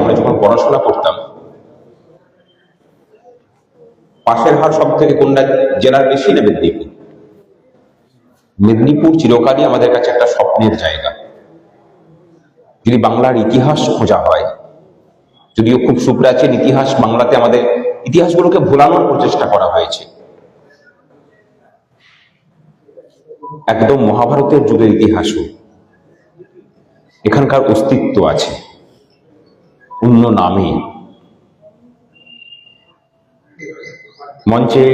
আমরা যখন পড়াশোনা করতাম, পাশের হার সব থেকে কোনটা জেলার বেশি না মেদিনীপুর? মেদিনীপুর চিরকালই আমাদের কাছে একটা স্বপ্নের জায়গা। যদি বাংলার ইতিহাস খোঁজা হয়, যদিও খুব সুপ্রাচীন ইতিহাস, বাংলাতে আমাদের ইতিহাসগুলোকে ভোলানোর প্রচেষ্টা করা হয়েছে। একদম মহাভারতের যুগের ইতিহাসও এখানকার অস্তিত্ব আছে। অন্য নামে। মঞ্চে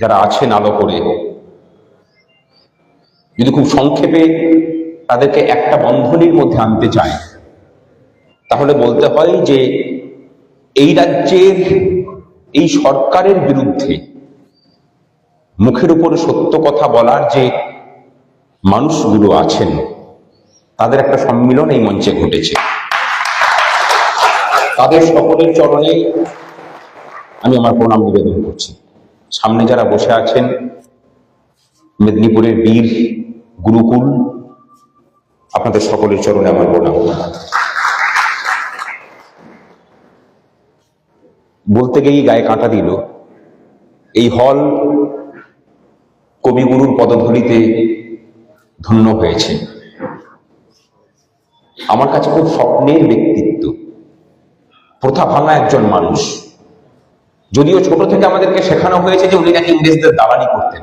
যারা আছেন আলো করে, যদি খুব সংক্ষেপে তাদেরকে একটা বন্ধনীর মধ্যে আনতে চায়, তাহলে বলতে হয় যে এই রাজ্যের, এই সরকারের বিরুদ্ধে মুখের উপর সত্য কথা বলার যে মানুষগুলো আছেন, তাদের একটা সম্মিলন এই মঞ্চে ঘটেছে। তাদের সকলের চরণে আমি আমার প্রণাম নিবেদন করছি। সামনে যারা বসে আছেন, মেদিনীপুরের বীর গুরুকুল, আপনাদের সকলের চরণে আমার প্রণাম। বলতে গিয়েই গায়ে কাঁটা দিল, এই হল কবিগুরুর পদধূলিতে ধন্য হয়েছে। আমার কাছে খুব স্বপ্নের ব্যক্তিত্ব। প্রথা ভাঙা একজন মানুষ। যদিও ছোট থেকে আমাদেরকে শেখানো হয়েছে যে উনি নাকি ইংরেজদের দালালি করতেন।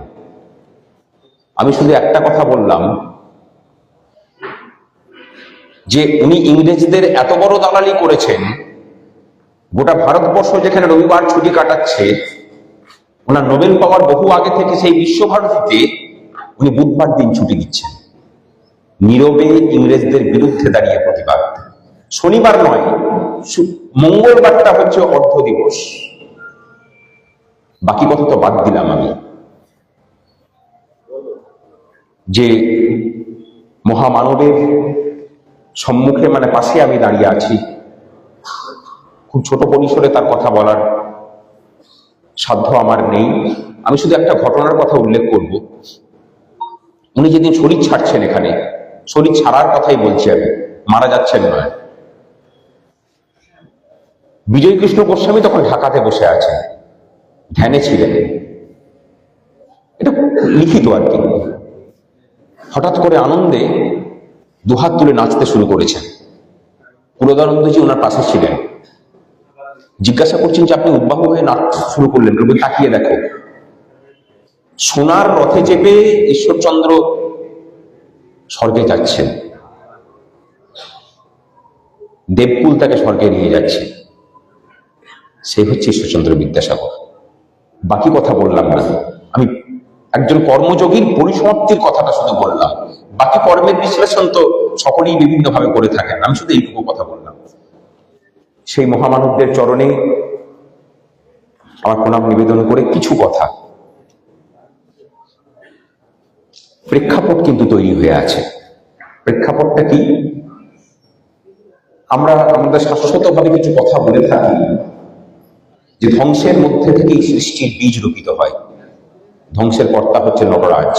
আমি শুধু একটা কথা বললাম, যে উনি ইংরেজদের এত বড় দালালি করেছেন, গোটা ভারতবর্ষ যেখানে রবিবার ছুটি কাটাচ্ছে, ওনার নোবেল পাওয়ার বহু আগে থেকে সেই বিশ্বভারতীতে উনি বুধবার দিন ছুটি দিচ্ছেন নীরবে ইংরেজদের বিরুদ্ধে দাঁড়িয়ে প্রতিবাদ। শনিবার নয় মঙ্গলবারটা হচ্ছে অর্ধ দিবস। বাকি কথা তো বাদ দিলাম আমি। যে মহামানবের সম্মুখে মানে পাশে আমি দাঁড়িয়ে আছি, খুব ছোট পরিসরে তার কথা বলার সাধ্য আমার নেই। আমি শুধু একটা ঘটনার কথা উল্লেখ করব। উনি যেদিন শরীর ছাড়ছেন এখানে, শরীর ছাড়ার কথাই বলছি আমি, মারা যাচ্ছেন নয়। বিজয় কৃষ্ণ গোস্বামী তখন ঢাকাতে বসে আছেন। ধ্যানে ছিলেন। এটা লিখিত আর কি। হঠাৎ করে আনন্দে দুহাত তুলে নাচতে শুরু করেছেন। পুরোদানন্দজি ওনার পাশে ছিলেন। জিজ্ঞাসা করছেন যে আপনি উদ্বাহ হয়ে নাচ শুরু করলেন তাকিয়ে দেখো। সোনার রথে চেপে ঈশ্বরচন্দ্র স্বর্গে যাচ্ছেন। দেবকুল তাকে স্বর্গে নিয়ে যাচ্ছে। সে হচ্ছে ঈশ্বরচন্দ্র বিদ্যাসাগর। বাকি কথা বললাম না। আমি একজন কর্মযোগীর পরিসমাপ্তির কথাটা শুধু বললাম। বাকি কর্মের বিশ্লেষণ তো সকলেই বিভিন্নভাবে করে থাকেন। আমি শুধু এইটুকু কথা বললাম। সেই মহামানবদের চরণে আমার প্রণাম নিবেদন করে কিছু কথা। প্রেক্ষাপট কিন্তু তৈরি হয়ে আছে। প্রেক্ষাপটটা কি? আমরা আমাদের শাশ্বতভাবে কিছু কথা বলে থাকি। যে ধ্বংসের মধ্যে থেকেই সৃষ্টির বীজ রূপিত হয়। ধ্বংসের কর্তা হচ্ছে নটরাজ।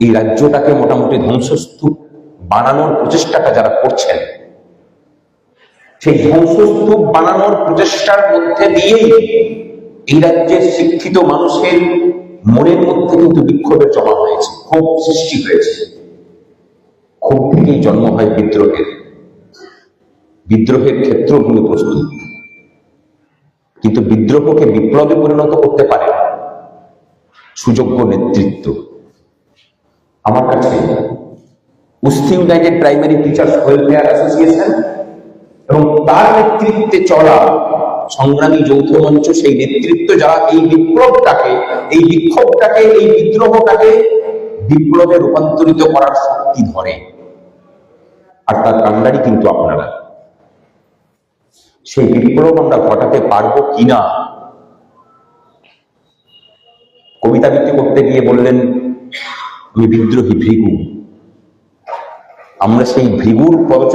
এই রাজ্যটাকে মোটামুটি ধ্বংসস্তূপ বানানোর প্রচেষ্টাটা যারা করছেন, সেই ধ্বংসস্তূপ বানানোর প্রচেষ্টার মধ্যে দিয়েই এই রাজ্যের শিক্ষিত মানুষের মনের মধ্যে কিন্তু বিক্ষোভের জমা হয়েছে, ক্ষোভ সৃষ্টি হয়েছে। ক্ষোভ থেকেই জন্ম হয় বিদ্রোহের। বিদ্রোহের ক্ষেত্রগুলো প্রস্তুত। কিন্তু বিদ্রোহকে বিপ্লবে পরিণত করতে পারে সুযোগ্য নেতৃত্ব। আমার কাছে উস্তি united primary teachers welfare association এবং তার নেতৃত্বে চলা সংগ্রামী যৌথ মঞ্চ, সেই নেতৃত্ব যারা এই বিপ্লবটাকে, এই বিক্ষোভটাকে, এই বিদ্রোহটাকে বিপ্লবে রূপান্তরিত করার শক্তি ধরে। আর তার কান্ডারি কিন্তু আপনারা। সেই বিপ্লব আমরা ঘটাতে পারব কিনা? কবিতা আবৃত্তি করতে গিয়ে বললেন, আমি বিদ্রোহী ভৃগু। আমরা সেই ভৃগুর পদচ,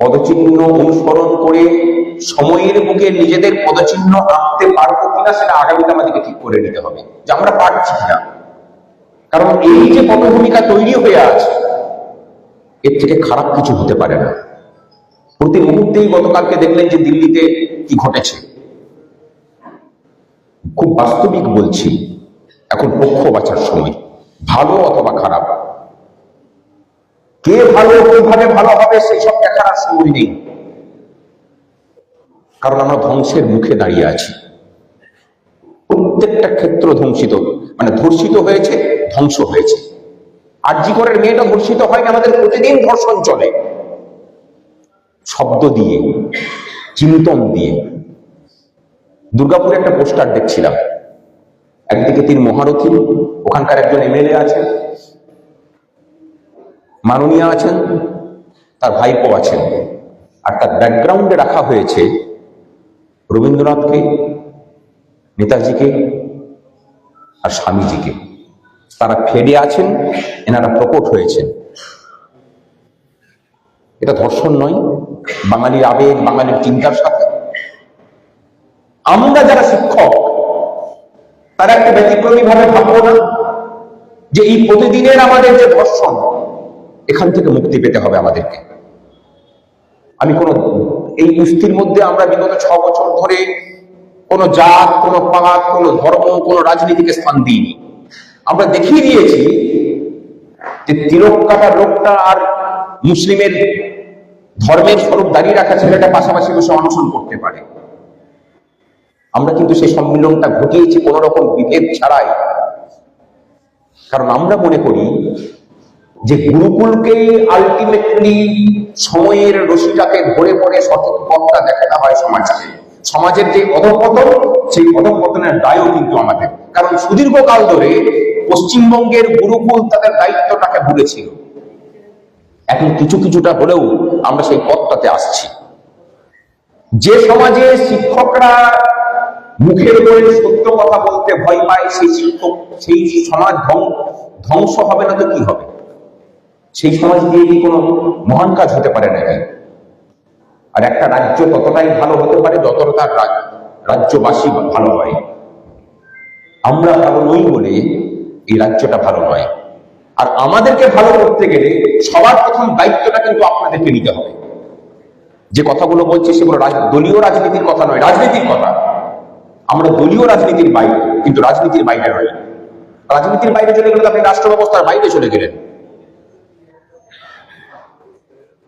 পদচিহ্ন অনুসরণ করে সময়ের বুকে নিজেদের পদচিহ্ন আঁকতে পারব কিনা সেটা আগামীতে আমাদেরকে ঠিক করে নিতে হবে, যে আমরা পারছি কিনা। কারণ এই যে পটভূমিকা তৈরি হয়ে আছে, এর থেকে খারাপ কিছু হতে পারে না। প্রতি মুহূর্তেই গতকালকে দেখলেন যে দিল্লিতে কি ঘটেছে। খুব বাস্তবিক বলছি, এখন পক্ষ বাঁচার সময়, ভালো অথবা খারাপ। কে ভালো, কীভাবে ভালো হবে সেই সব দেখার আর সময় নেই। কারণ আমরা ধ্বংসের মুখে দাঁড়িয়ে আছি। প্রত্যেকটা ক্ষেত্র ধ্বংসিত মানে ধর্ষিত হয়েছে, ধ্বংস হয়েছে। আর্যিকরের মেয়েটা ধর্ষিত হয়নি, আমাদের প্রতিদিন ধর্ষণ চলে। শব্দ দিয়ে, চিন্তন দিয়ে। দুর্গাপুরে একটা পোস্টার দেখছিলাম। একদিকে তিনি মহারথী, ওখানকার একজন এমএলএ আছেন, মাননীয় আছেন, তার ভাইপো আছেন। আর তার ব্যাকগ্রাউন্ডে রাখা হয়েছে রবীন্দ্রনাথকে, নেতাজিকে আর স্বামীজিকে। তারা ফেডে আছেন, এনারা প্রকট হয়েছেন। এটা ধর্ষণ নয় বাঙালির আবেগ, বাঙালির চিন্তার সাথে। আমরা যারা শিক্ষক, তারা একটা ব্যতিক্রমী ভাবে ভাববো না যে এই প্রতিদিনের আমাদের যে ধর্ষণ, এখান থেকে মুক্তি পেতে হবে আমাদেরকে। আমি কোন, এই কুস্তির মধ্যে আমরা বিগত ছ বছর ধরে কোনো জাত, কোনো পাত, কোনো ধর্ম, কোনো রাজনীতিকে স্থান দিইনি। আমরা দেখিয়ে দিয়েছি যে তিলক কাটার লোকটা আর মুসলিমের ধর্মের স্বরূপ দাঁড়িয়ে রাখা ছেলেটা পাশাপাশি বসে অনশন করতে পারে। আমরা কিন্তু সেই সম্মিলনটা ঘটিয়েছি কোন রকম বিভেদ ছাড়াই। কারণ আমরা মনে করি যে গুরুকুলকে আলটিমেটলি সময়ের রশিটাকে ধরে পড়ে সঠিক পথটা দেখাতে হয় সমাজকে। সমাজের যে অধপতন, সেই অধপতনের দায়ও কিন্তু আমাদের। কারণ সুদীর্ঘকাল ধরে পশ্চিমবঙ্গের গুরুকুল তাদের দায়িত্বটাকে ভুলেছিল। এখন কিছু কিছুটা হলেও আমরা সেই পথটাতে আসছি। যে সমাজে শিক্ষকরা মুখের উপরে সত্য কথা বলতে ভয় পায়, সেই শিক্ষক, সেই সমাজ ধ্বং- ধ্বংস হবে না তো কি হবে? সেই সমাজ দিয়ে কি কোনো মহান কাজ হতে পারে নাকি? আর একটা রাজ্য ততটাই ভালো হতে পারে যতটা তার রাজ্যবাসী ভালো হয়। আমরা ভালো নই বলে এই রাজ্যটা ভালো নয়। আর আমাদেরকে ভালো করতে গেলে সবার প্রথম দায়িত্বটা কিন্তু আপনাদেরকে নিতে হবে। যে কথাগুলো বলছি সেগুলো দলীয় রাজনীতির কথা নয়, রাজনীতির কথা। আমরা দলীয় রাজনীতির বাইরে, কিন্তু রাজনীতির বাইরে নয়। রাজনীতির বাইরে চলে গেলে আপনি রাষ্ট্র ব্যবস্থার বাইরে চলে গেলেন।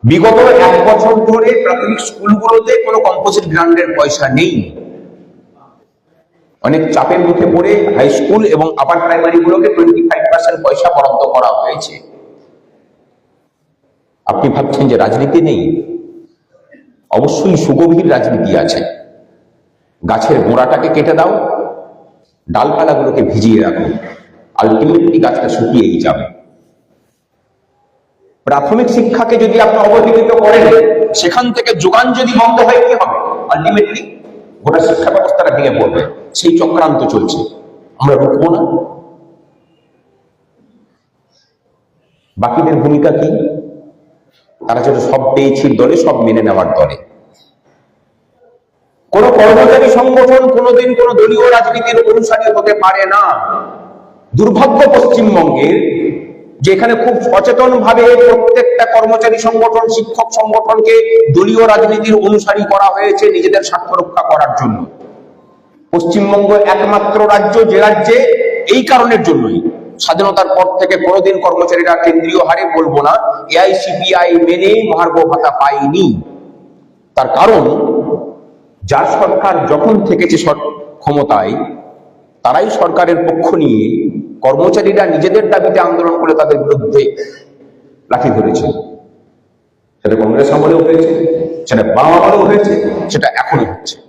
বিগত এক বছর ধরে প্রাথমিক স্কুলগুলোতে কোনো কম্পোজিট গ্রান্টের পয়সা নেই। অনেক চাপের মুখে পড়ে হাই স্কুল এবং আপার প্রাইমারি গুলোকে টোয়েন্টি ফাইভ পার্সেন্ট পয়সা বরাদ্দ করা হয়েছে। আপনি ভাবছেন যে রাজনীতি নেই? অবশ্যই সুগভীর রাজনীতি আছে। গাছের গোড়াটাকে কেটে দাও, ডালপালাগুলোকে ভিজিয়ে রাখো আলটিমেটলি গাছটা শুকিয়েই যাবে। প্রাথমিক শিক্ষাকে যদি আপনি অবহেলিত করেন, সেখান থেকে যোগান যদি বন্ধ হয়, কি হবে? আলটিমেটলি গোটা শিক্ষা ব্যবস্থাটা ভেঙে পড়বে। সেই চক্রান্ত চলছে। আমরা রুখবো না। বাকিদের ভূমিকা কি? তারা যেন সব পেয়েছি দলে, সব মেনে নেওয়ার দলে। কোন কর্মচারী সংগঠন কোনোদিন কোন দলীয় রাজনীতির অনুসারী হতে পারে না। দুর্ভাগ্য পশ্চিমবঙ্গের যেখানে খুব সচেতন ভাবে প্রত্যেকটা কর্মচারী সংগঠন, শিক্ষক সংগঠনকে দলীয় রাজনীতির অনুসারী করা হয়েছে নিজেদের স্বার্থ রক্ষা করার জন্য। পশ্চিমবঙ্গ একমাত্র রাজ্য যে রাজ্যে এই কারণের জন্যই। স্বাধীনতার পর থেকে কোনোদিন কর্মচারীরা কেন্দ্রীয় হারে বলব না এআইসিপিআই মেনে মহার্ঘ ভাতা পায়নি। তার কারণ, যার সরকার যখন থেকেছে ক্ষমতায়, তারাই সরকারের পক্ষ নিয়ে কর্মচারীরা নিজেদের দাবিতে আন্দোলন করে তাদের বিরুদ্ধে লাঠি ধরেছে। সেটা কংগ্রেস আমলেও হয়েছে, সেটা বাম আমলেও হয়েছে, সেটা এখনও হচ্ছে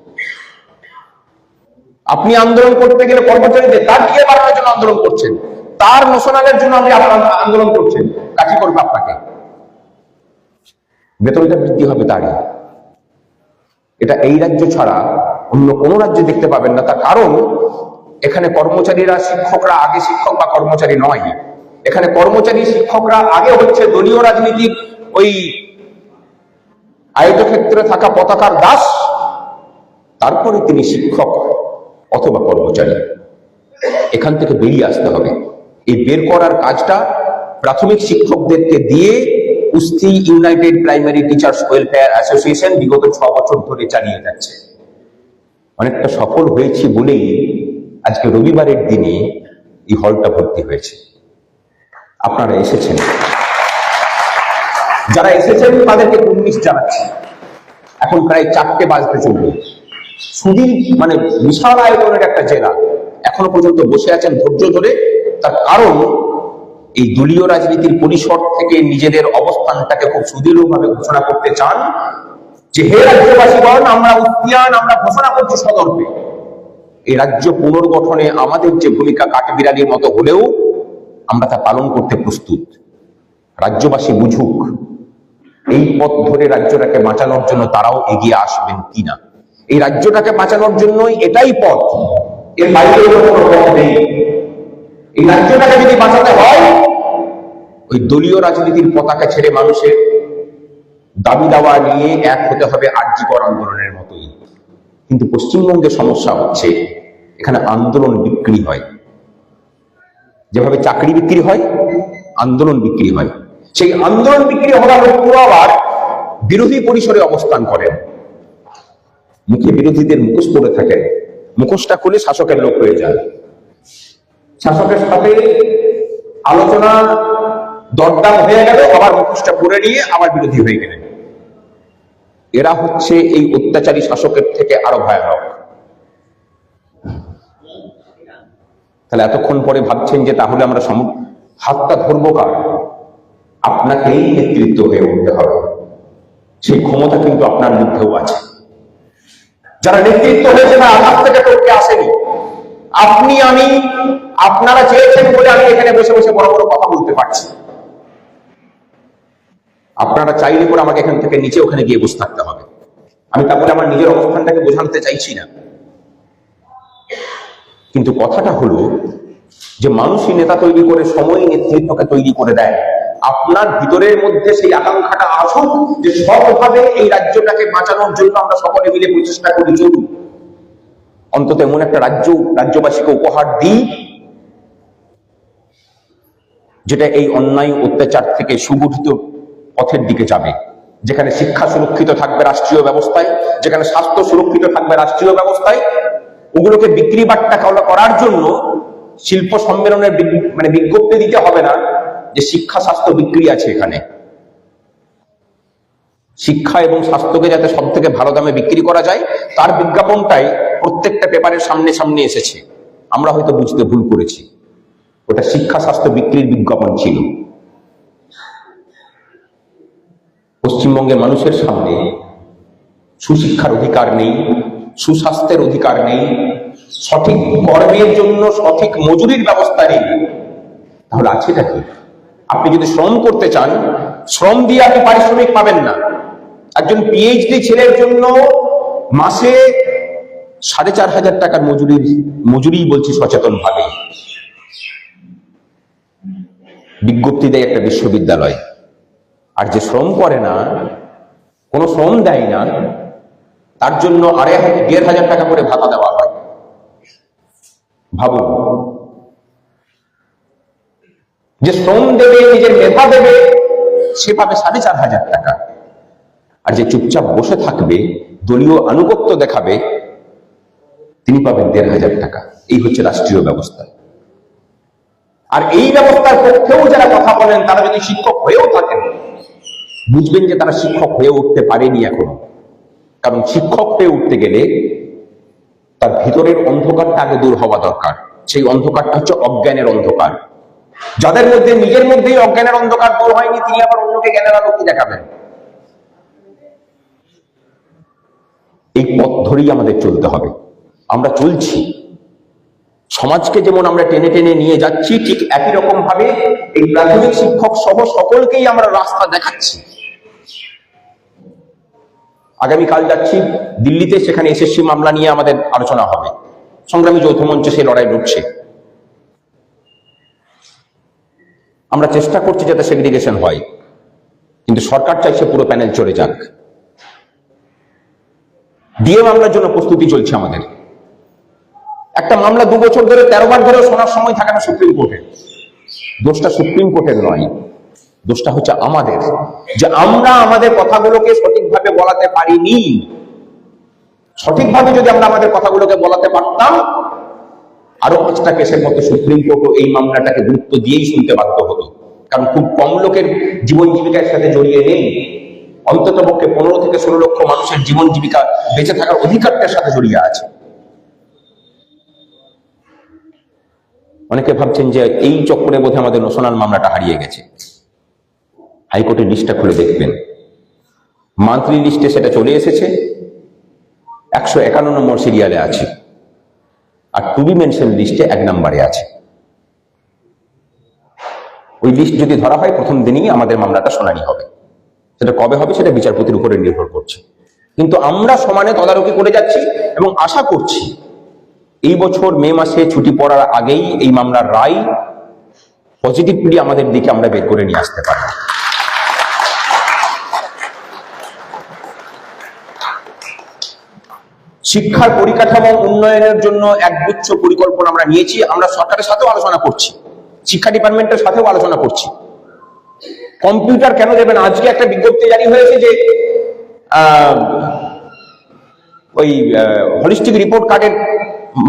আপনি আন্দোলন করতে গেলে কর্মচারীদের তার দিয়ে বাড়ানোর জন্য আন্দোলন করছেন। তার নোশনালের জন্য আপনি আন্দোলন- করছেন। লাঠি করবে আপনাকে? বেতনটা বৃদ্ধি হবে তারই। এটা এই রাজ্য ছাড়া অন্য কোন রাজ্যে দেখতে পাবেন না। তার কারণ, এখানে কর্মচারীরা শিক্ষকরা আগে শিক্ষক বা কর্মচারী নয়। এখানে কর্মচারী শিক্ষকরা আগে হচ্ছে দলীয় রাজনীতির ওই আয়তক্ষেত্রে থাকা পতাকার দাস। তারপরে তিনি শিক্ষক। অথবা কর্মচারী। এখান থেকে বেরিয়ে আসতে হবে। এই বের করার কাজটা প্রাথমিক শিক্ষকদেরকে দিয়ে কুস্তি united primary teachers welfare association বিগত ছ বছর ধরে চালিয়ে যাচ্ছে। অনেকটা সফল হয়েছি বলেই আজকে রবিবারের দিনে এই হলটা ভর্তি হয়েছে। আপনারা এসেছেন। যারা এসেছেন তাদেরকে উন্নিশ জানাচ্ছি। এখন প্রায় চারটে বাজতে চলবে সুদীর মানে বিশাল আয়তনের একটা জেলা। এখনও পর্যন্ত বসে আছেন ধৈর্য ধরে। তার কারণ, এই দলীয় রাজনীতির পরিসর থেকে নিজেদের অবস্থানটাকে খুব সুদৃঢ়ভাবে ঘোষণা করতে চান যে, হে রাজ্যবাসীগণ আমরা উদ্যান আমরা ঘোষণা করছি সদর্পে। এই রাজ্য পুনর্গঠনে আমাদের যে ভূমিকা কাঠবিড়ালির মতো হলেও আমরা তা পালন করতে প্রস্তুত। রাজ্যবাসী বুঝুক, এই পথ ধরে রাজ্যটাকে বাঁচানোর জন্য তারাও এগিয়ে আসবেন কিনা। এই রাজ্যটাকে বাঁচানোর জন্যই এটাই পথ। এর বাইরে কোনো পথ নেই। এই রাজ্যটাকে যদি বাঁচাতে হয়, ওই দলীয় রাজনীতির পতাকা ছেড়ে মানুষের দাবি দাওয়া নিয়ে এক হতে হবে আর্যিকর আন্দোলনের মতোই। কিন্তু পশ্চিমবঙ্গের সমস্যা হচ্ছে, এখানে আন্দোলন বিক্রি হয়। যেভাবে চাকরি বিক্রি হয়, আন্দোলন বিক্রি হয়। সেই আন্দোলন বিক্রি হওয়ার লোকগুলো আবার বিরোধী পরিসরে অবস্থান করেন। মুখে বিরোধীদের মুখোশ পরে থাকেন মুখোশটা খুলে শাসকের লোক হয়ে যান শাসকের সাথে আলোচনা দরদাম হয়ে গেল, আবার মুখোশটা পরে নিয়ে আবার বিরোধী হয়ে গেলেন। এরা হচ্ছে এই অত্যাচারী শাসকের থেকে আরও ভয়ানক। তাহলে এতক্ষণ পরে ভাবছেন যে তাহলে আমরা হাতটা ধরবো কার? আপনাকেই নেতৃত্ব হয়ে উঠতে হবে। সেই ক্ষমতা কিন্তু আপনার মধ্যেও আছে। যারা নেতৃত্ব হয়েছে না আকাশ থেকে টপকে আসেনি। আপনি, আমি, আপনারা চেয়েছেন বলে আমি এখানে বসে বসে বড় বড় কথা বলতে পারছি। আপনারা চাইলে করে আমাকে এখান থেকে নিচে ওখানে গিয়ে বসে থাকতে হবে। আমি তারপরে আমার নিজের অবস্থানটাকে বোঝাতে চাইছি না। কিন্তু কথাটা হলো যে মানুষই নেতা তৈরি করে, সময় নেতৃত্বকে তৈরি করে দেয়। আপনার ভিতরের মধ্যে সেই আকাঙ্ক্ষাটা আসুক যে সবভাবে এই রাজ্যটাকে বাঁচানোর জন্য আমরা সকলে মিলে প্রচেষ্টা করি চলুন। অন্তত এমন একটা রাজ্য, রাজ্যবাসীকে উপহার দিই, যেটা এই অন্যায় অত্যাচার থেকে সুগঠিত পথের দিকে যাবে। যেখানে শিক্ষা সুরক্ষিত থাকবে রাষ্ট্রীয় ব্যবস্থায়, যেখানে স্বাস্থ্য সুরক্ষিত থাকবে রাষ্ট্রীয় ব্যবস্থায়, ওগুলোকে বিক্রি বাট্টা করার জন্য শিল্প সম্মেলনের মানে বিজ্ঞপ্তি দিতে হবে না। যে শিক্ষা, স্বাস্থ্য বিক্রি আছে এখানে। শিক্ষা এবং স্বাস্থ্যকে যাতে সব থেকে ভালো দামে বিক্রি করা যায়, তার বিজ্ঞাপনটাই প্রত্যেকটা পেপারের সামনে সামনে এসেছে। আমরা হয়তো বুঝতে ভুল করেছি। ওটা শিক্ষা, স্বাস্থ্য বিক্রির বিজ্ঞাপন ছিল। পশ্চিমবঙ্গের মানুষের সামনে সুশিক্ষার অধিকার নেই, সুস্বাস্থ্যের অধিকার নেই, সঠিক কর্মের জন্য সঠিক মজুরির ব্যবস্থা নেই। তাহলে আছেটা কি? আপনি যদি শ্রম করতে চান, শ্রম দিয়ে আপনি পারিশ্রমিক পাবেন না। একজন পিএইচডি ছেলের জন্য মাসে সাড়ে চার হাজার টাকার মজুরির, মজুরি বলছি সচেতন ভাবে বিজ্ঞপ্তি দেয় একটা বিশ্ববিদ্যালয়। আর যে শ্রম করে না, কোনো শ্রম দেয় না, তার জন্য আড়াই হাজার, দেড় হাজার টাকা করে ভাতা দেওয়া হয়। ভাবুন যে শ্রম দেবে, নিজের মেধা দেবে, সে পাবে সাড়ে চার হাজার টাকা। আর যে চুপচাপ বসে থাকবে, দলীয় আনুগত্য দেখাবে, তিনি পাবেন দেড় হাজার টাকা। এই হচ্ছে রাষ্ট্রীয় ব্যবস্থা। আর এই ব্যবস্থার পক্ষেও যারা কথা বলেন, তারা যদি শিক্ষক হয়েও থাকেন, বুঝবেন যে তারা শিক্ষক হয়ে উঠতে পারেনি এখনও। কারণ শিক্ষক হয়ে উঠতে গেলে তার ভিতরের অন্ধকারটা আগে দূর হওয়া দরকার। সেই অন্ধকারটা হচ্ছে অজ্ঞানের অন্ধকার। যাদের মধ্যে, নিজের মধ্যেই অজ্ঞানের অন্ধকার দূর হয়নি, তিনি আবার অন্যকে জ্ঞানের আলো কি দেখাবেন। এই পথ ধরেই আমাদের চলতে হবে। আমরা চলছি। সমাজকে যেমন আমরা টেনে টেনে নিয়ে যাচ্ছি, ঠিক একই রকম ভাবে এই প্রাথমিক শিক্ষক সহ সকলকেই আমরা রাস্তা দেখাচ্ছি। আগামীকাল যাচ্ছি, দিল্লিতে সেখানে এসএসসি মামলা নিয়ে আমাদের আলোচনা হবে। সংগ্রামী যৌথ মঞ্চ সেই লড়াই লড়ছে। আমরা চেষ্টা করছি যাতে সেগ্রিগেশন হয়। কিন্তু সরকার চাইছে পুরো প্যানেল চলে যাক। ডিএ মামলার জন্য প্রস্তুতি চলছে আমাদের। একটা মামলা দু বছর ধরে তেরো বার ধরে শোনার সময় থাকে না সুপ্রিম কোর্টে। দোষটা সুপ্রিম কোর্টের নয়। দোষটা হচ্ছে আমাদের। যে আমরা আমাদের কথাগুলোকে সঠিকভাবে বলাতে পারিনি। সঠিকভাবে যদি আমরা আমাদের কথাগুলোকে বলাতে পারতাম আরও পাঁচটা কেসের মতো সুপ্রিম কোর্টও এই মামলাটাকে গুরুত্ব দিয়েই শুনতে বাধ্য হতো। কারণ খুব কম লোকের জীবন জীবিকার সাথে জড়িয়ে নেই। অন্তত পক্ষে পনেরো থেকে ষোলো লক্ষ মানুষের জীবন জীবিকা বেঁচে থাকার অধিকারটার সাথে জড়িয়ে আছে। অনেকে ভাবছেন যে এই চক্করে বোধহয় আমাদের নোশনাল মামলাটা হারিয়ে গেছে। হাইকোর্টের লিস্টটা খুলে দেখবেন। মান্থলি লিস্টে সেটা চলে এসেছে। একশো একান্ন নম্বর সিরিয়ালে আছে। আর টু বি মেনশন লিস্টে এক নম্বরে আছে। ওই লিস্ট যদি ধরা হয়, প্রথম দিনই আমাদের মামলাটা শুনানি হবে। সেটা কবে হবে সেটা বিচারপতির উপরে নির্ভর করছে। কিন্তু আমরা সমানে তদারকি করে যাচ্ছি এবং আশা করছি এই বছর মে মাসে ছুটি পড়ার আগেই এই মামলার রায় পজিটিভলি আমাদের দিকে আমরা বের করে নিয়ে আসতে পারব। শিক্ষার পরিকাঠামো উন্নয়নের জন্য একগুচ্ছ পরিকল্পনা আমরা নিয়েছি, আমরা সরকারের সাথেও আলোচনা করছি, শিক্ষা ডিপার্টমেন্টের সাথেও আলোচনা করছি। কম্পিউটার কেন দেবেন? আজকে একটা বিজ্ঞপ্তি জারি হয়েছে যে ওই হলিস্টিক রিপোর্ট কার্ডের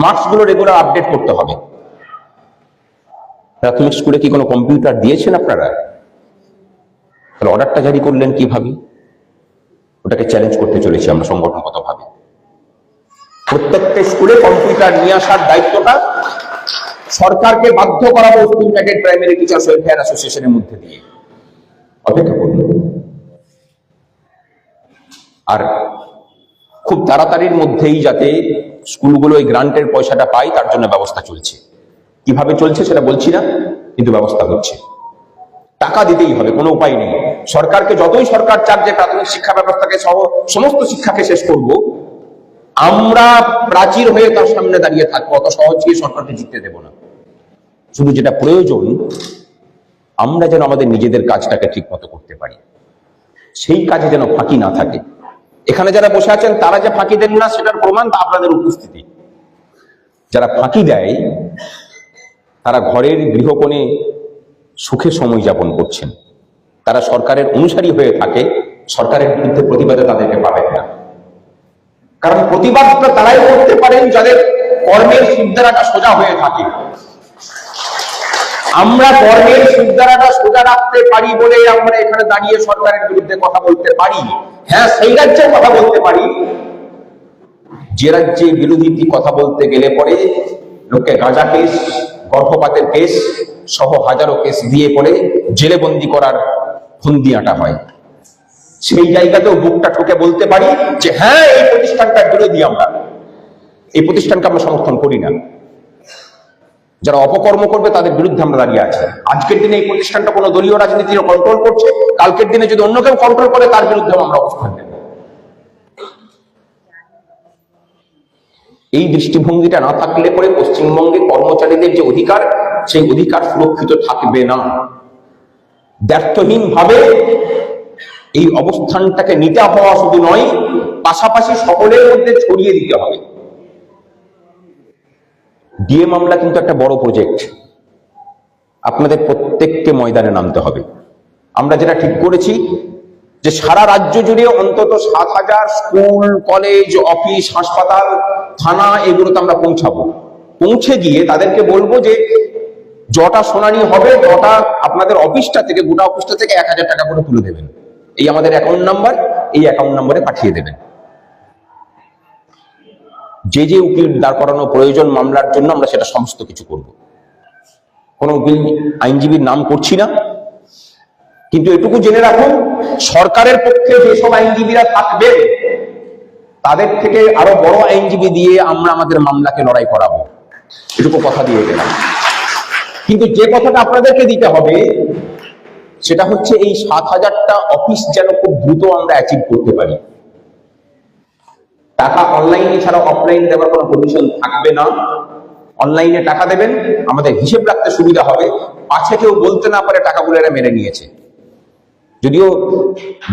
মার্কসগুলো রেগুলার আপডেট করতে হবে। প্রাথমিক স্কুলে কি কোনো কম্পিউটার দিয়েছেন আপনারা? তাহলে অর্ডারটা জারি করলেন কীভাবে? ওটাকে চ্যালেঞ্জ করতে চলেছি আমরা সংগঠনগতভাবে। প্রত্যেকটা স্কুলে কম্পিউটার নিয়ে আসার দায়িত্বটা সরকারকে বাধ্য করাবো ক্যাডেট প্রাইমারি টিচার্স ওয়েলফেয়ার অ্যাসোসিয়েশনের মধ্যে দিয়ে। অপেক্ষা করুন। আর খুব তাড়াতাড়ির মধ্যেই যাতে স্কুলগুলো এই গ্রান্টের পয়সাটা পায়, তার জন্য ব্যবস্থা চলছে। কীভাবে চলছে সেটা বলছি না, কিন্তু ব্যবস্থা হচ্ছে। টাকা দিতেই হবে, কোনো উপায় নেই। সরকারকে যতই সরকার চাপ যে প্রাথমিক শিক্ষা ব্যবস্থাকে সহ সমস্ত শিক্ষাকে শেষ করব আমরা প্রাচীর হয়ে তার সামনে দাঁড়িয়ে থাকব, অত সহজে সরকারকে জিততে দেব না। শুধু যেটা প্রয়োজন, আমরা যেন আমাদের নিজেদের কাজটাকে ঠিক মতো করতে পারি। সেই কাজে যেন ফাঁকি না থাকে। এখানে যারা বসে আছেন, তারা যে ফাঁকি দেন না, সেটার প্রমাণ তা আপনাদের উপস্থিতি। যারা ফাঁকি দেয়, তারা ঘরের গৃহকোণে সুখে সময় যাপন করছেন। তারা সরকারের অনুসারী হয়ে থাকে, সরকারের বিরুদ্ধে প্রতিবাদে তাদেরকে পাবেন না। কারণ প্রতিবাদটা তারাই করতে পারেন যাদের কর্মের সিদ্ধারাটা সোজা হয়ে থাকে। আমরা কর্মের সিদ্ধারাটা সোজা রাখতে পারি বলে আমরা এখানে দাঁড়িয়ে সরকারের বিরুদ্ধে কথা বলতে পারি। হ্যাঁ সেই রাজ্যের কথা বলতে পারি। যে রাজ্যে বিরোধী কথা বলতে গেলে পরে লোককে গাঁজা কেস, গর্ভপাতের কেস সহ হাজারো কেস দিয়ে পরে জেলে বন্দি করার ফন্দি আটা হয়। সেই জায়গাতেও বুকটা ঠোকে বলতে পারি যে হ্যাঁ এই প্রতিষ্ঠানটা প্রতিষ্ঠানটার বিরোধী আমরা। এই প্রতিষ্ঠানকে আমরা সমর্থন করি না। যারা অপকর্ম করবে, তাদের বিরুদ্ধে আমরা দাঁড়িয়ে আছি। আজকের দিনে এই প্রতিষ্ঠানটা কোনো দলীয় রাজনীতির কন্ট্রোল করছে। কালকের দিনে যদি অন্য কেউ কন্ট্রোল করে, তার বিরুদ্ধে আমরা অবস্থান নেব। এই দৃষ্টিভঙ্গিটা না থাকলে পরে পশ্চিমবঙ্গে কর্মচারীদের যে অধিকার, সেই অধিকার সুরক্ষিত থাকবে না। ব্যর্থহীন ভাবে এই অবস্থানটাকে নিতে হওয়া শুধু নয়, পাশাপাশি সকলের মধ্যে ছড়িয়ে দিতে হবে। ডিএ মামলা কিন্তু একটা বড় প্রজেক্ট আপনাদের প্রত্যেককে ময়দানে নামতে হবে। আমরা যেটা ঠিক করেছি, যে সারা রাজ্য জুড়ে অন্তত সাত হাজার স্কুল, কলেজ, অফিস, হাসপাতাল, থানা এগুলোতে আমরা পৌঁছাবো। পৌঁছে গিয়ে তাদেরকে বলব যে, যটা শুনানি হবে, তটা আপনাদের অফিসটা থেকে, গোটা অফিসটা থেকে এক হাজার টাকা করে তুলে দেবেন। এই আমাদের অ্যাকাউন্ট নাম্বার এই অ্যাকাউন্ট নাম্বারে পাঠিয়ে দেবেন। যে যে উকিল দাঁড় করানো প্রয়োজন মামলার জন্য আমরা সেটা সমস্ত কিছু করব। কোনো উকিল, আইনজীবীর নাম করছি না। কিন্তু এটুকু জেনে রাখুন, সরকারের পক্ষে যেসব আইনজীবীরা থাকবে, তাদের থেকে আরও বড় আইনজীবী দিয়ে আমরা আমাদের মামলাকে লড়াই করাবো। এটুকু কথা দিয়ে গেলাম। কিন্তু যে কথাটা আপনাদেরকে দিতে হবে সেটা হচ্ছে এই সাত হাজারটা অফিস যেন খুব দ্রুত আমরা অ্যাচিভ করতে পারি। টাকা অনলাইনে ছাড়া অফলাইন দেওয়ার কোনো কন্ডিশন থাকবে না। অনলাইনে টাকা দেবেন, আমাদের হিসেব রাখতে সুবিধা হবে। পাছে কেউ বলতে না পারে টাকাগুলো এরা মেরে নিয়েছে। যদিও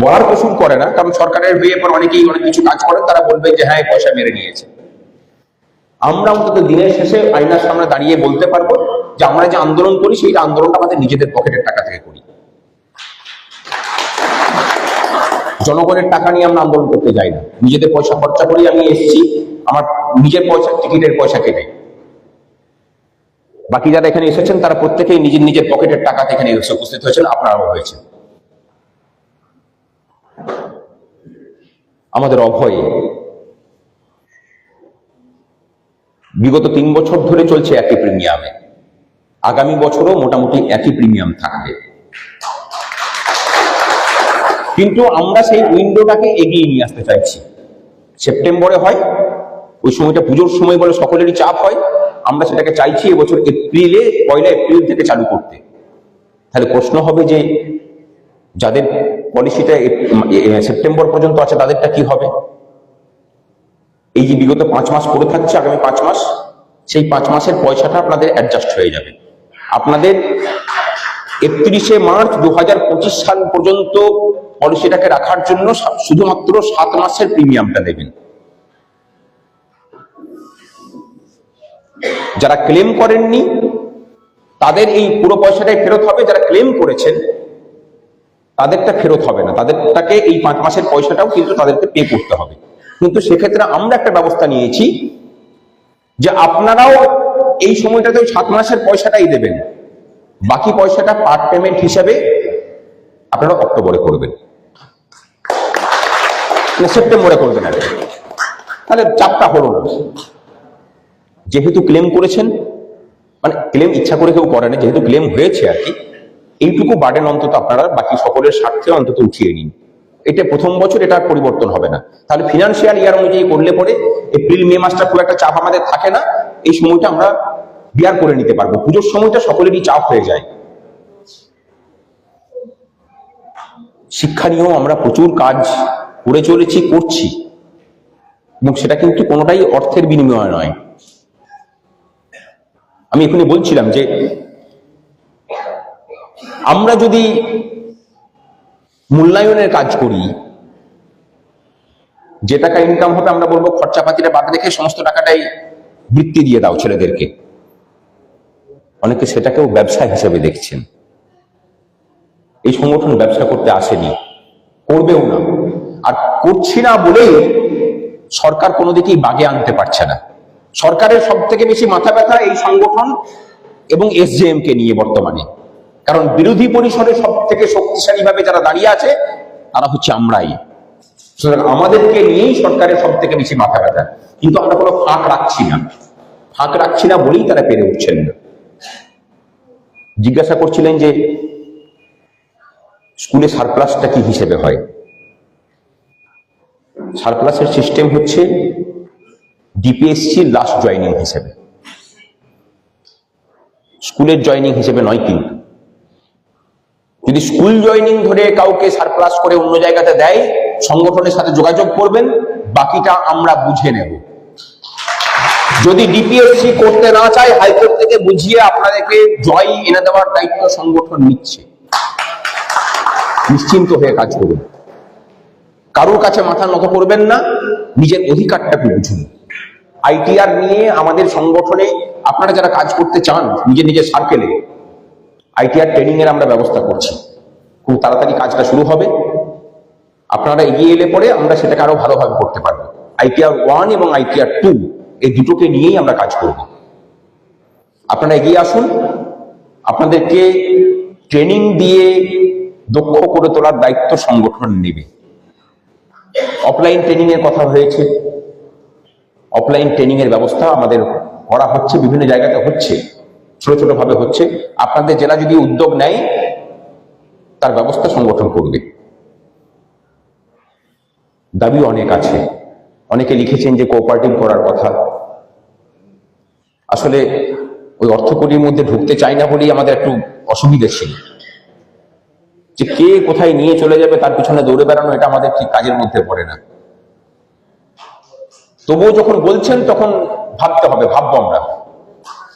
বলার কসুর করে না, কারণ সরকারের হয়ে পর অনেকেই অনেক কিছু কাজ করেন, তারা বলবে যে হ্যাঁ পয়সা মেরে নিয়েছে। আমরা অন্তত দিনের শেষে আইনার সামনে দাঁড়িয়ে বলতে পারব যে আমরা যে আন্দোলন করি সেই আন্দোলনটা আমাদের নিজেদের পকেটের টাকা থেকে করি জনগণের টাকা নিয়ে আমরা আন্দোলন করতে যাই না। নিজেদের পয়সা খরচা করেই আমি এসেছি। আমার নিজের পয়সা, টিকিটের পয়সা কেটে। বাকি যারা এখানে এসেছেন, তারা প্রত্যেকেই নিজের নিজের পকেটের টাকাতে এখানে উপস্থিত হয়েছেন। আপনারাও হয়েছে আমাদের অভয়ে বিগত তিন বছর ধরে চলছে একই প্রিমিয়ামে। আগামী বছরও মোটামুটি একই প্রিমিয়াম থাকবে। কিন্তু আমরা সেই উইন্ডোটাকে এগিয়ে নিয়ে আসতে চাইছি। সেপ্টেম্বরে হয়, ওই সময়টা পুজোর সময় বলে সকলেরই চাপ হয়। আমরা সেটাকে চাইছি এবছর এপ্রিলে, পয়লা এপ্রিল থেকে চালু করতে। তাহলে প্রশ্ন হবে যে যাদের পলিসিটা সেপ্টেম্বর পর্যন্ত আছে, তাদেরটা কি হবে? এই যে বিগত পাঁচ মাস পড়ে থাকছে, আগামী পাঁচ মাস, সেই পাঁচ মাসের পয়সাটা আপনাদের অ্যাডজাস্ট হয়ে যাবে। আপনাদের একত্রিশে মার্চ দু হাজার পঁচিশ সাল পর্যন্ত পলিসিটাকে রাখার জন্য শুধুমাত্র সাত মাসের প্রিমিয়ামটা দেবেন। যারা ক্লেম করেননি, তাদের এই পুরো পয়সাটাই ফেরত হবে, যারা ক্লেম করেছেন, তাদেরটা ফেরত হবে না। তাদেরটাকে এই পাঁচ মাসের পয়সাটাও কিন্তু তাদেরকে পে করতে হবে। কিন্তু সেক্ষেত্রে আমরা একটা ব্যবস্থা নিয়েছি যে আপনারাও এই সময়টাতে সাত মাসের পয়সাটাই দেবেন। বাকি পয়সাটা পার্ট পেমেন্ট হিসাবে আপনারা অক্টোবরে করবেন। সেপ্টেম্বরে করবেন আর তাহলে চাপটা হলো না। যেহেতু ক্লেম করেছেন মানে ক্লেম ইচ্ছা করে কেউ করে না, যেহেতু ক্লেম হয়েছে আর কি, এইটুকু বার্ডেন অন্তত আপনারা বাকি সকলের স্বার্থে অন্তত উঠিয়ে নিন। এটা প্রথম বছর, এটা পরিবর্তন হবে না। তাহলে ফিনান্সিয়াল ইয়ার অনুযায়ী করলে পরে এপ্রিল মে মাসটা খুব একটা চাপ আমাদের থাকে না। এই সময়টা আমরা বিয়ার করে নিতে পারব। পুজোর সময়টা সকলেরই চাপ হয়ে যায়। শিক্ষা নিয়েও আমরা প্রচুর কাজ করে চলেছি, করছি। এবং সেটা কিন্তু কোনোটাই অর্থের বিনিময় নয়। আমি এখানে বলছিলাম যে, আমরা যদি মূল্যায়নের কাজ করি যে টাকা ইনকাম হবে আমরা বলব খরচাপাতিটা বাদ রেখে সমস্ত টাকাটাই বৃত্তি দিয়ে দাও ছেলেদেরকে। অনেকে সেটাকেও ব্যবসা হিসেবে দেখছেন। এই সংগঠন ব্যবসা করতে আসেনি, করবেও না। আর করছি না বলেই সরকার কোনো দিকেই বাগে আনতে পারছে না। সরকারের সব থেকে বেশি মাথা ব্যথা এই সংগঠন এবং এসজেএম কে নিয়ে বর্তমানে। কারণ বিরোধী পরিসরে সব থেকে শক্তিশালী ভাবে যারা দাঁড়িয়ে আছে, তারা হচ্ছে আমরাই। সুতরাং আমাদেরকে নিয়েই সরকারের সব থেকে বেশি মাথা ব্যথা। কিন্তু আমরা কোনো ফাঁক রাখছি না। ফাঁক রাখছি না বলেই তারা পেরে উঠছেন না। জিজ্ঞাসা করছিলেন যে, স্কুলে সারপ্লাসটা কি হিসেবে হয়? সারপ্লাসের সিস্টেম হচ্ছে ডিপিএসসি লাস্ট জয়নিং হিসেবে। স্কুলের জয়নিং হিসেবে নয় কিন্তু যদি স্কুল জয়নিং ধরে কাউকে সারপ্লাস করে অন্য জায়গাতে দেয়, সংগঠনের সাথে যোগাযোগ করবেন, বাকিটা আমরা বুঝে নেব। যদি ডিপিএসসি করতে না চায়, হাইকোর্ট থেকে বুঝিয়ে আপনাদেরকে জয় এনে দেওয়ার দায়িত্ব সংগঠন নিচ্ছে। নিশ্চিন্ত হয়ে কাজ করুন। কারোর কাছে মাথা নত করবেন না, নিজের অধিকারটাকে বুঝুন। আইটিআর নিয়ে আমাদের সংগঠনে আপনারা যারা কাজ করতে চান, নিজের নিজের সার্কেলে আইটিআর ট্রেনিং এর আমরা ব্যবস্থা করছি। খুব তাড়াতাড়ি কাজটা শুরু হবে। আপনারা এগিয়ে এলে পরে আমরা সেটাকে আরও ভালোভাবে করতে পারব। আইটিআর ওয়ান এবং আইটিআর টু এই দুটোকে নিয়েই আমরা কাজ করব। আপনারা এগিয়ে আসুন। আপনাদেরকে ট্রেনিং দিয়ে দক্ষ করে তোলার দায়িত্ব সংগঠন নেবে। অফলাইন ট্রেনিং এর কথা হয়েছে। অফলাইন ট্রেনিং এর ব্যবস্থা আমাদের করা হচ্ছে, বিভিন্ন জায়গাতে হচ্ছে, ছোট ছোট ভাবে হচ্ছে। আপনাদের জেলা যদি উদ্যোগ নেয়, তার ব্যবস্থা সংগঠন করবে। দাবি অনেক আছে। অনেকে লিখেছেন যে কোঅপারেটিভ করার কথা। আসলে ওই অর্থকরীর মধ্যে ঢুকতে চাই না বলেই আমাদের একটু অসুবিধা ছিল। যে কে কোথায় নিয়ে চলে যাবে, তার পিছনে দৌড়ে বেড়ানো, এটা আমাদের ঠিক কাজের মধ্যে পড়ে না। তবুও যখন বলছেন, তখন ভাবতে হবে, ভাববো আমরা।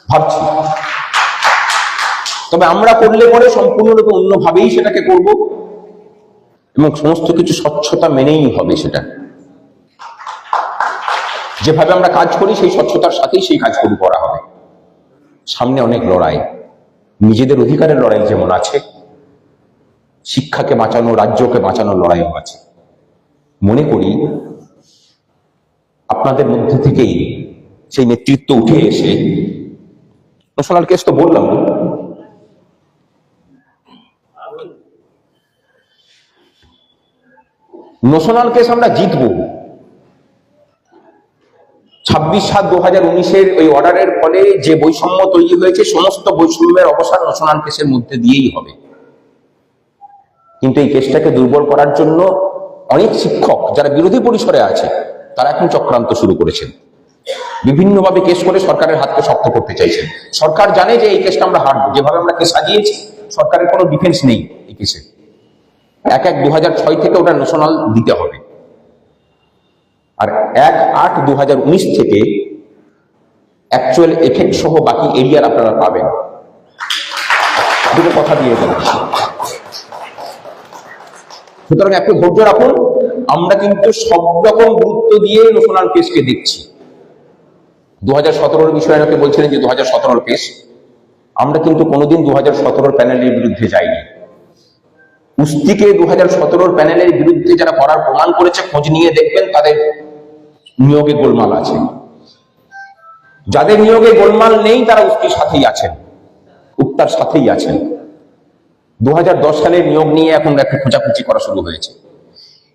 ভাবছি। তবে আমরা করলে পরে সম্পূর্ণরূপে অন্যভাবেই সেটাকে করব। এবং সমস্ত কিছু স্বচ্ছতা মেনেই হবে সেটা। যেভাবে আমরা কাজ করি, সেই স্বচ্ছতার সাথেই সেই কাজ কাজগুলো করা হবে। সামনে অনেক লড়াই। নিজেদের অধিকারের লড়াই যেমন আছে শিক্ষাকে বাঁচানো, রাজ্যকে বাঁচানোর লড়াইও আছে মনে করি আপনাদের মধ্যে থেকেই সেই নেতৃত্ব উঠে এসে, ন্যাশনাল কেস তো বললাম ন্যাশনাল কেস আমরা জিতবো। ছাব্বিশ সাত দু হাজার উনিশের ওই অর্ডারের ফলে যে বৈষম্য তৈরি হয়েছে, সমস্ত বৈষম্যের অবসান ন্যাশনাল কেসের মধ্যে দিয়েই হবে। কিন্তু এই কেসটাকে দুর্বল করার জন্য অনেক শিক্ষক যারা বিরোধী পরিসরে আছে, তারা এখন চক্রান্ত শুরু করেছেন। বিভিন্নভাবে কেস করে সরকারের হাতকে শক্ত করতে চাইছেন। সরকার জানে যে এই কেসটা আমরা হারবো। যেভাবে আমরা কেস সাজিয়েছি, সরকারের কোনো ডিফেন্স নেই এই কেসে। এক এক দু থেকে ওটা ন্যাশনাল দিতে হবে। আর এক আট দু থেকে অ্যাকচুয়াল এফেক্ট সহ বাকি এরিয়ার আপনারা পাবেন। দুটো কথা দিয়ে দেবেন সুতরাং একটু ধৈর্য রাখুন। আমরা কিন্তু সব রকম গুরুত্ব দিয়ে ন্যাশনাল কেসকে দেখছি। দু হাজার সতেরোর বিষয়ে বলছিলেন যে দু হাজার সতেরোর কেস। আমরা কিন্তু কোনোদিন দু হাজার সতেরোর প্যানেলের বিরুদ্ধে যাইনি। উস্তিকে দু হাজার সতেরোর প্যানেলের বিরুদ্ধে যারা করার প্রমাণ করেছে, খোঁজ নিয়ে দেখবেন তাদের নিয়োগে গোলমাল আছে। যাদের নিয়োগে গোলমাল নেই, তারা উস্তির সাথেই আছেন, উত্তার সাথেই আছেন। দু সালের নিয়োগ নিয়ে এখন একটা খোঁজাখুঁজি করা শুরু হয়েছে।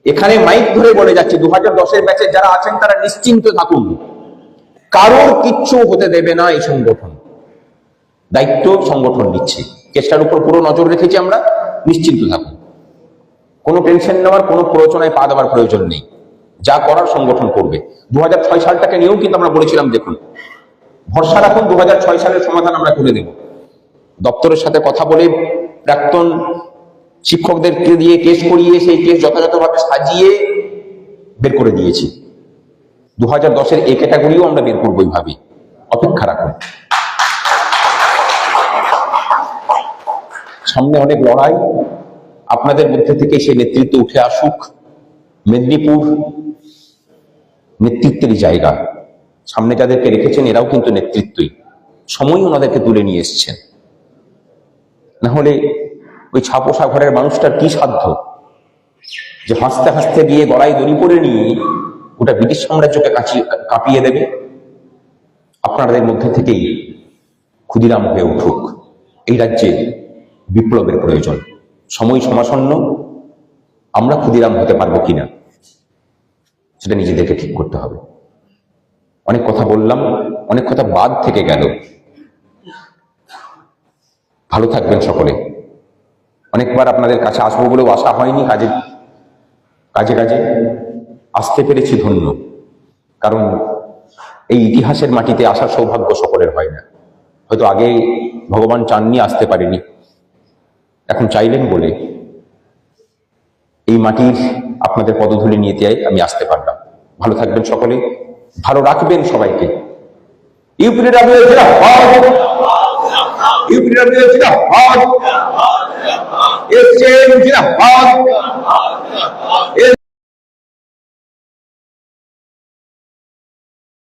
এখানে মাইক ধরে বলে যাচ্ছে দু হাজার দশের ব্যাচে যারা আছেন তারা নিশ্চিন্ত থাকুন। কারোর কিচ্ছু হতে দেবে না এই সংগঠন। দায়িত্ব সংগঠন নিচ্ছে। কেসটার উপর পুরো নজর রেখেছি আমরা, নিশ্চিন্ত থাকুন। কোনো টেনশন নেওয়ার, কোনো প্ররোচনায় পা দেওয়ার প্রয়োজন নেই। যা করার সংগঠন করবে। দু হাজার ছয় সালটাকে নিয়েও কিন্তু আমরা বলেছিলাম, দেখুন। ভরসা রাখুন দু হাজার ছয় সালের সমাধান আমরা করে দেব। দপ্তরের সাথে কথা বলে প্রাক্তন শিক্ষকদেরকে দিয়ে কেস করিয়ে সেই কেস যথাযথভাবে সাজিয়ে বের করে দিয়েছি। দু হাজার দশের এ ক্যাটাগরিও আমরা বের করব এইভাবে। অপেক্ষা রাখুন। সামনে অনেক লড়াই। আপনাদের মধ্যে থেকে সেই নেতৃত্ব উঠে আসুক। মেদিনীপুর নেতৃত্বেরই জায়গা। সামনে যাদেরকে রেখেছেন, এরাও কিন্তু নেতৃত্বই। সময় ওনাদেরকে তুলে নিয়ে এসছেন। না হলে ওই ছাপোষা ঘরের মানুষটার কি সাধ্য? যে হাসতে হাসতে গিয়ে গলায় দড়ি পরে নিয়ে ওটা ব্রিটিশ সাম্রাজ্যকে কাঁচিয়ে, কাঁপিয়ে দেবে? আপনাদের মধ্যে থেকেই ক্ষুদিরাম হয়ে উঠুক। এই রাজ্যে বিপ্লবের প্রয়োজন। সময় সমাসন্ন। আমরা ক্ষুদিরাম হতে পারব কিনা? সেটা নিজেদেরকে ঠিক করতে হবে। অনেক কথা বললাম, অনেক কথা বাদ থেকে গেল। ভালো থাকবেন সকলে। অনেকবার আপনাদের কাছে আসব বলেও আশা হয়নি, কাজে কাজে কাজে। আসতে পেরেছি ধন্য। কারণ এই ইতিহাসের মাটিতে আসার সৌভাগ্য সকলের হয় না। হয়তো আগে ভগবান চাননি, আসতে পারেনি। এখন চাইলেন বলে এই মাটির আপনাদের পদধূলি নিয়ে দিয়ে আমি আসতে পারলাম। ভালো থাকবেন সকলে। ভালো রাখবেন সবাইকে। ইউপিডিডাব্লিউ ছিল ইউপিডিডাব্লিউ জিন্দাবাদ ছিল জিন্দাবাদ